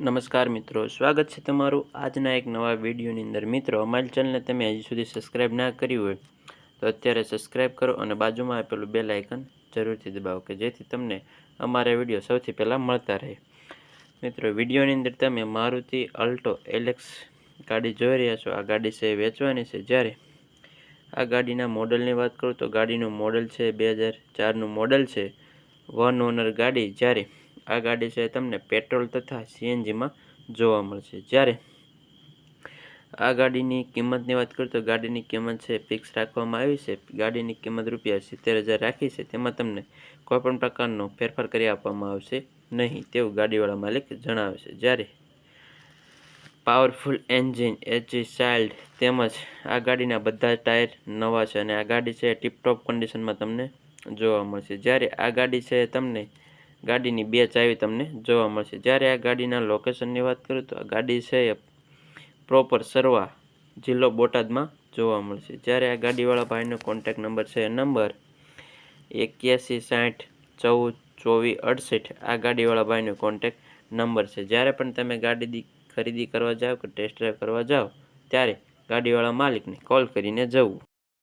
નમસ્કાર મિત્રો, સ્વાગત છે તમારું આજના એક નવા વિડીયોની અંદર. મિત્રો, અમારી ચેનલને તમે હજી સુધી સબસ્ક્રાઈબ ના કર્યું હોય તો અત્યારે સબસ્ક્રાઈબ કરો અને બાજુમાં આપેલું બેલ આઇકન જરૂરથી દબાવો કે જેથી તમને અમારા વીડિયો સૌથી પહેલાં મળતા રહે. મિત્રો, વિડીયોની અંદર તમે મારુતિ અલ્ટો એલેક્સ ગાડી જોઈ રહ્યા છો. આ ગાડી છે વેચવાની છે. જ્યારે આ ગાડીના મોડલની વાત કરું તો ગાડીનું મોડલ છે બે હજાર ચારનું મોડલ છે. વન ઓનર ગાડી. જ્યારે આ ગાડી છે તમને પેટ્રોલ તથા સીએનજીમાં જોવા મળશે. જ્યારે આ ગાડીની કિંમતની વાત કરું તો ગાડીની કિંમત છે ફિક્સ રાખવામાં આવી છે. ગાડીની કિંમત રૂપિયા સિત્તેર હજાર રાખી છે. તેમાં તમને કોઈપણ પ્રકારનો ફેરફાર કરી આપવામાં આવશે નહીં તેવું ગાડીવાળા માલિક જણાવે છે. જ્યારે પાવરફુલ એન્જિન એચી ચાઇલ્ડ તેમજ આ ગાડીના બધા ટાયર નવા છે અને આ ગાડી છે ટીપટોપ કન્ડિશનમાં તમને જોવા મળશે. જ્યારે આ ગાડી છે તમને ગાડીની બે ચાવી તમને જોવા મળશે. જ્યારે આ ગાડીના લોકેશનની વાત કરું તો આ ગાડી છે પ્રોપર સરવા જિલ્લો બોટાદમાં જોવા મળશે. જ્યારે આ ગાડીવાળા ભાઈનો કોન્ટેક નંબર છે નંબર એક્યાસી સાઠ ચૌદ ચોવીસ અડસઠ આ ગાડીવાળા ભાઈનો કોન્ટેક નંબર છે. જ્યારે પણ તમે ગાડી ખરીદી કરવા જાઓ કે ટેસ્ટ ડ્રાઈવ કરવા જાઓ ત્યારે ગાડીવાળા માલિકને કોલ કરીને જવું.